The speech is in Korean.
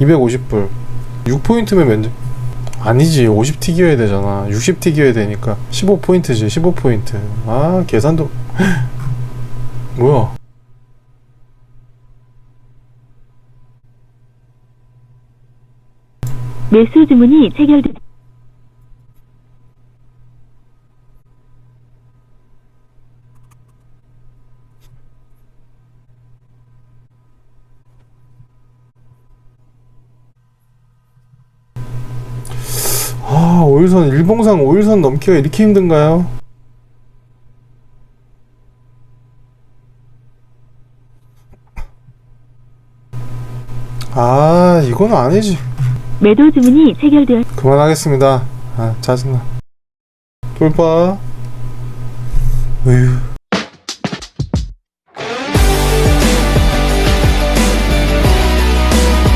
250불. 6포인트면 면제 아니지. 50 튀겨야 되잖아. 60 튀겨야 되니까 15포인트지 15포인트. 아 계산도 뭐야? 매수 주문이 체결됩니다. 아 오일선 일봉상 오일선 넘기가 이렇게 힘든가요? 아 이건 아니지. 매도 주문이 체결되어 그만하겠습니다. 아 짜증나. 돌파. 으휴